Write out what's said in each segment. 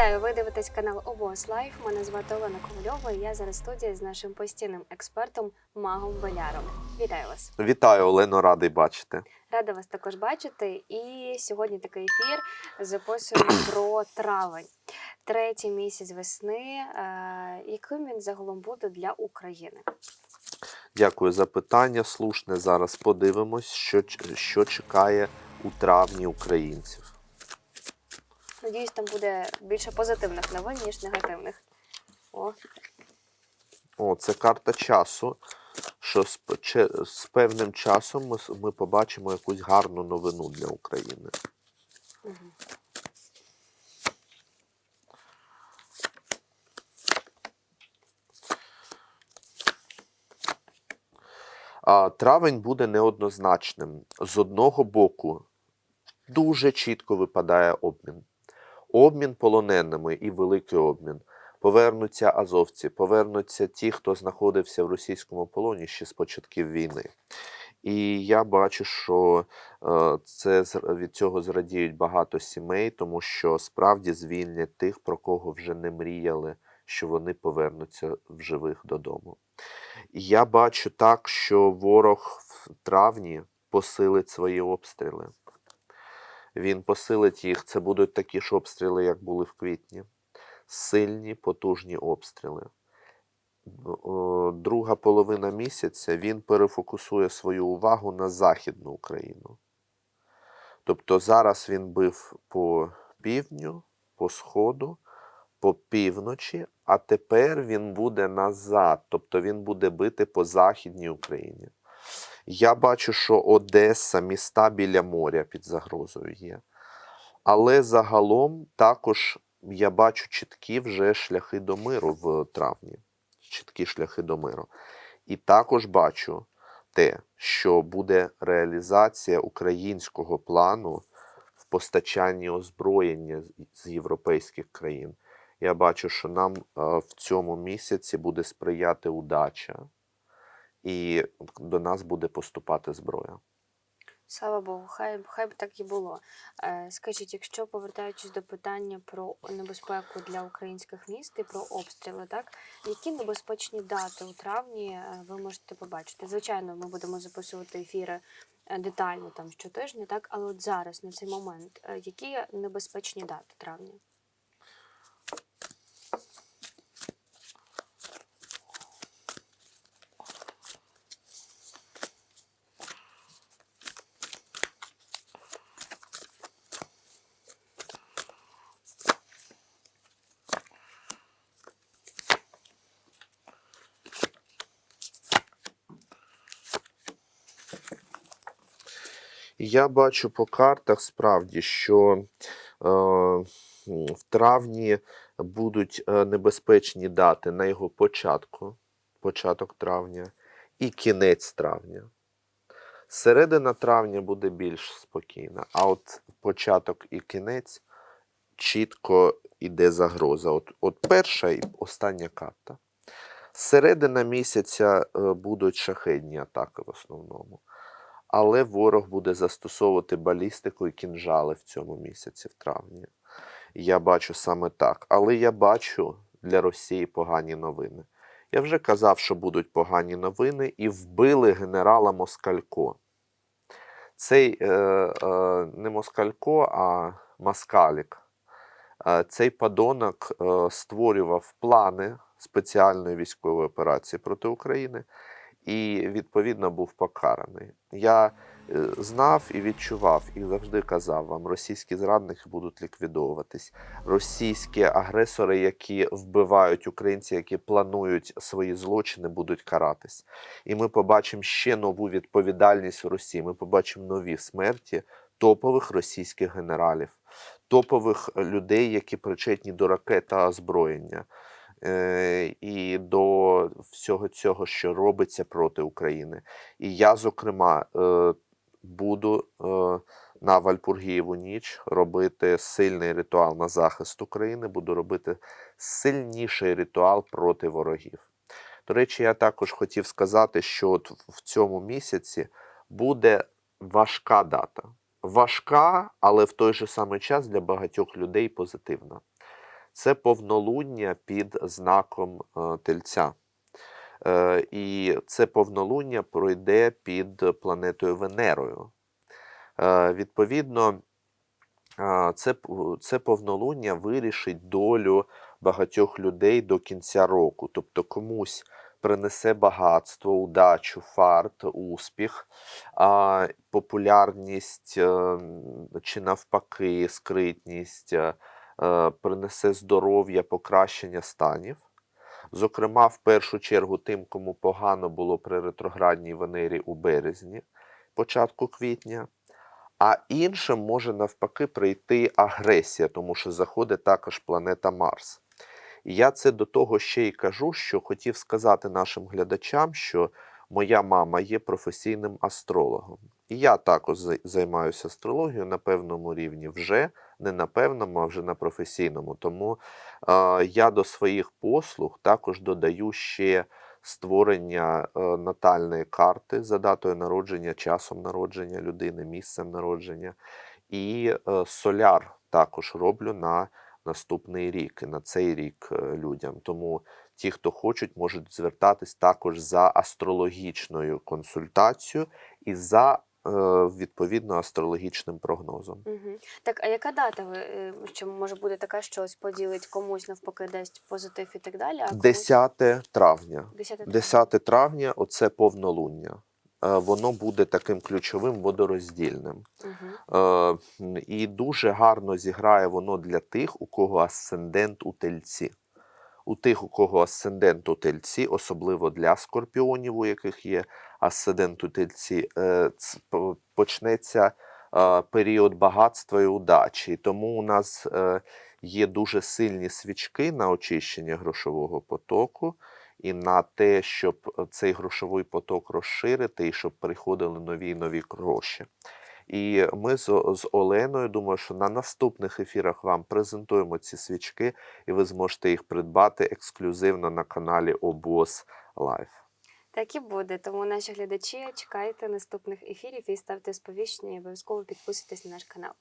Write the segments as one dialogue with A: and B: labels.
A: Вітаю! Ви дивитесь канал ОБОС Лайф. Мене звати Олена Ковальова. і Я зараз в студії з нашим постійним експертом Магом Беляром. Вітаю вас!
B: Вітаю, Олено, радий бачити.
A: Рада вас також бачити. І сьогодні такий ефір записуємо про травень, третій місяць весни. Е, яким він загалом буде для України?
B: Дякую за питання. Слушне зараз подивимось, що, що чекає у травні українців.
A: Надіюсь, там буде більше позитивних новин ніж негативних. О,
B: О, це карта часу. Що з, че- з певним часом ми, ми побачимо якусь гарну новину для України.
A: угу.
B: А, травень буде неоднозначним. З одного боку, дуже чітко випадає обмін. Обмін полоненими і великий обмін. Повернуться азовці, повернуться ті, хто знаходився в російському полоні ще з початків війни. І я бачу, що е, це від цього зрадіють багато сімей, тому що справді звільнять тих, про кого вже не мріяли, що вони повернуться в живих додому. Я бачу так, що ворог в травні посилить свої обстріли. Він посилить їх. Це будуть такі ж обстріли, як були в квітні. Сильні, потужні обстріли. Друга половина місяця він перефокусує свою увагу на Західну Україну. Тобто зараз він бив по півдню, по сходу, по півночі, а тепер він буде назад, тобто він буде бити по Західній Україні. Я бачу, що Одеса, міста біля моря під загрозою є. Але загалом також я бачу чіткі вже шляхи до миру в травні. Чіткі шляхи до миру. І також бачу те, що буде реалізація українського плану в постачанні озброєння з- європейських країн. Я бачу, що нам е, в цьому місяці буде сприяти удача, і до нас буде поступати зброя.
A: Слава Богу, хай, хай б так і було. Е, скажіть, якщо повертаючись до питання про небезпеку для українських міст і про обстріли, так які небезпечні дати у травні е, ви можете побачити? Звичайно, ми будемо записувати ефіри е, детально там щотижня, так, але от зараз, на цей момент, які небезпечні дати травня?
B: Я бачу по картах справді, що е, в травні будуть е, небезпечні дати на його початку, початок травня, і кінець травня. Середина травня буде більш спокійна, а от початок і кінець чітко йде загроза. От, от перша і остання карта. Середина місяця е, будуть шахедні атаки в основному. Але ворог буде застосовувати балістику і кінжали в цьому місяці, в травні. Я бачу саме так. Але я бачу для Росії погані новини. Я вже казав, що будуть погані новини, і вбили генерала Москалько. Цей е, е, не Москалько, а Маскалік. Е, цей падонок е, створював плани спеціальної військової операції проти України і відповідно був покараний. Я е, знав і відчував, і завжди казав вам: російські зрадники будуть ліквідовуватись. Російські агресори, які вбивають українців, які планують свої злочини, будуть каратись. І ми побачимо ще нову відповідальність в Росії. Ми побачимо нові смерті топових російських генералів, топових людей, які причетні до ракет та озброєння е, і до всього цього, що робиться проти України. І я, зокрема, е, буду е, на Вальпургієву ніч робити сильний ритуал на захист України, буду робити сильніший ритуал проти ворогів. До речі, я також хотів сказати, що от в цьому місяці буде важка дата. Важка, але в той же самий час для багатьох людей позитивна. Це повнолуння під знаком е, тельця. Е, І це повнолуння пройде під планетою Венерою. Е, Відповідно, це, це повнолуння вирішить долю багатьох людей до кінця року. Тобто комусь принесе багатство, удачу, фарт, успіх, популярність е, чи навпаки, скритність, принесе здоров'я, покращення станів. Зокрема, в першу чергу тим, кому погано було при ретроградній Венері у березні, початку квітня. А іншим може навпаки прийти агресія, тому що заходить також планета Марс. І я це до того ще й кажу, що хотів сказати нашим глядачам, що моя мама є професійним астрологом. І я також займаюся астрологією на певному рівні вже, не на певному, а вже на професійному. Тому е, я до своїх послуг також додаю ще створення е, натальної карти за датою народження, часом народження людини, місцем народження. І е, соляр також роблю на наступний рік і на цей рік е, людям. Тому ті, хто хочуть, можуть звертатись також за астрологічною консультацією і за відповідно астрологічним прогнозом.
A: Угу. Так, а яка дата ви е, що може бути така, що ось поділить комусь навпаки дасть позитив і так далі? А комусь...
B: 10 травня.
A: 10 травня.
B: 10 травня оце повнолуння. Е, Воно буде таким ключовим водороздільним.
A: Угу.
B: Е, І дуже гарно зіграє воно для тих, у кого асцендент у тельці. У тих, у кого асцендент у тельці, особливо для скорпіонів, у яких є асцендент у тельці, е, почнеться період багатства і удачі. Тому у нас е, є дуже сильні свічки на очищення грошового потоку і на те, щоб е, цей грошовий поток розширити і щоб приходили нові і нові гроші. І ми з, з Оленою, думаю, що на наступних ефірах вам презентуємо ці свічки, і ви зможете їх придбати ексклюзивно на каналі Обоз Лайф.
A: Так і буде. Тому наші глядачі чекайте наступних ефірів і ставте сповіщення, і обов'язково підписуйтесь на наш канал.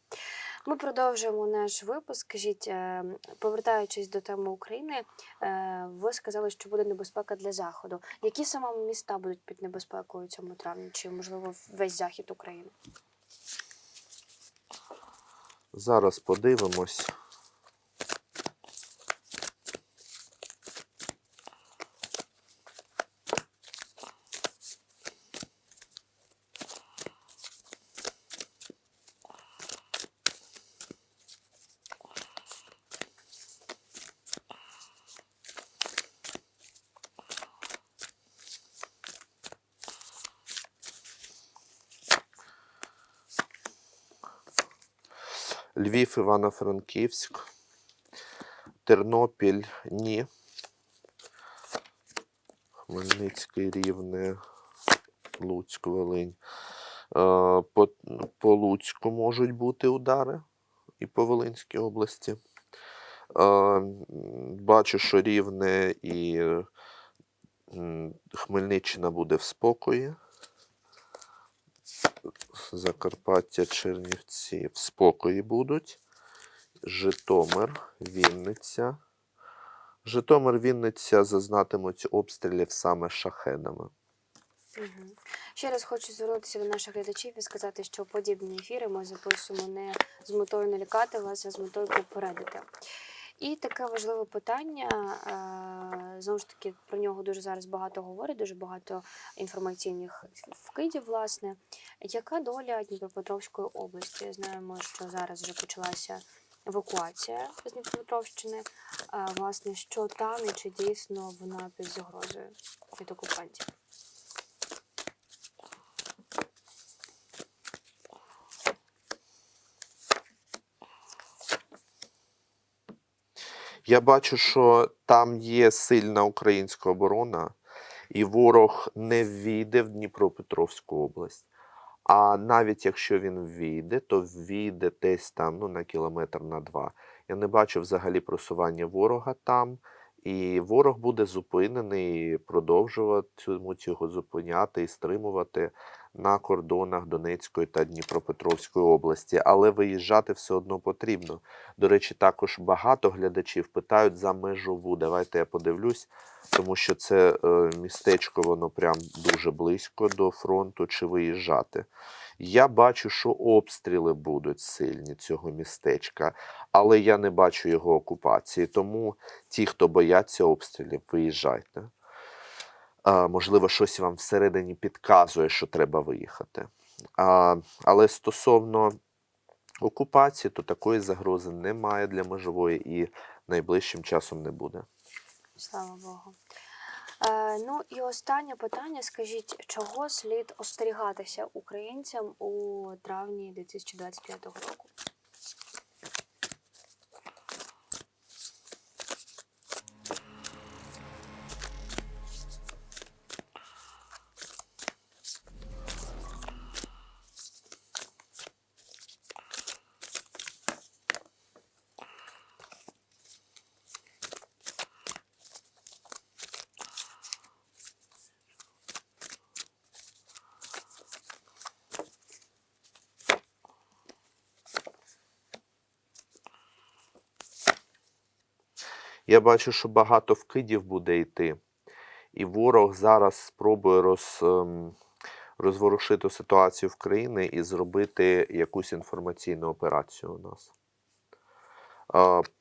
A: Ми продовжуємо наш випуск. Скажіть, е, повертаючись до теми України, е, ви сказали, що буде небезпека для заходу. Які саме міста будуть під небезпекою цьому травні? Чи можливо весь захід України?
B: Зараз подивимось. Львів, Івано-Франківськ, Тернопіль, ні. Хмельницький, Рівне, Луцьк, Волинь. Е, По, по Луцьку можуть бути удари і по Волинській області. Е, Бачу, що Рівне і Хмельниччина буде в спокої. Закарпаття, Чернівці в спокої будуть. Житомир, Вінниця. Житомир, Вінниця зазнатимуть обстрілів саме шахедами.
A: Угу. Ще раз хочу звернутися до наших глядачів і сказати, що подібні ефіри ми записуємо не з метою налякати вас, а з метою попередити. І таке важливе питання. е, Знову ж таки, про нього дуже зараз багато говорять, дуже багато інформаційних вкидів, власне. Яка доля Дніпропетровської області? Знаємо, що зараз вже почалася евакуація з Дніпропетровщини. Власне, що там і чи дійсно вона під загрозою від окупантів?
B: Я бачу, що там є сильна українська оборона, і ворог не ввійде в Дніпропетровську область. А навіть якщо він ввійде, то ввійде десь там ну, на кілометр на два. Я не бачу взагалі просування ворога там. І ворог буде зупинений і продовжуватимуть його зупиняти і стримувати на кордонах Донецької та Дніпропетровської області. Але виїжджати все одно потрібно. До речі, також багато глядачів питають за межову. Давайте я подивлюсь, тому що це е, містечко, воно прям дуже близько до фронту, чи виїжджати. Я бачу, що обстріли будуть сильні цього містечка, але я не бачу його окупації. Тому ті, хто бояться обстрілів, виїжджайте. А, можливо, щось вам всередині підказує, що треба виїхати. А, але стосовно окупації, то такої загрози немає для межової і найближчим часом не буде.
A: Слава Богу. Е, ну і останнє питання: скажіть, чого слід остерігатися українцям у травні 2025 року?
B: Я бачу, що багато вкидів буде йти, і ворог зараз спробує роз, ем, розворушити ситуацію в країні і зробити якусь інформаційну операцію у нас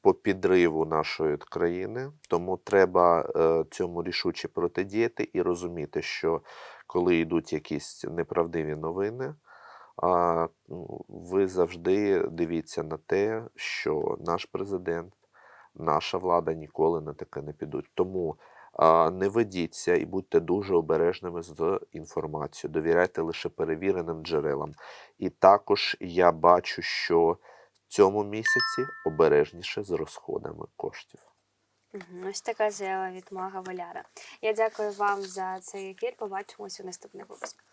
B: по підриву нашої країни. Тому треба е, цьому рішуче протидіяти і розуміти, що коли йдуть якісь неправдиві новини, ви завжди дивіться на те, що наш президент наша влада ніколи на таке не підуть. Тому не ведіться і будьте дуже обережними з інформацією. Довіряйте лише перевіреним джерелам. І також я бачу, що в цьому місяці обережніше з розходами коштів.
A: Ось така заява від мага Валяра. Я дякую вам за цей ефір. Побачимося в наступних випусках.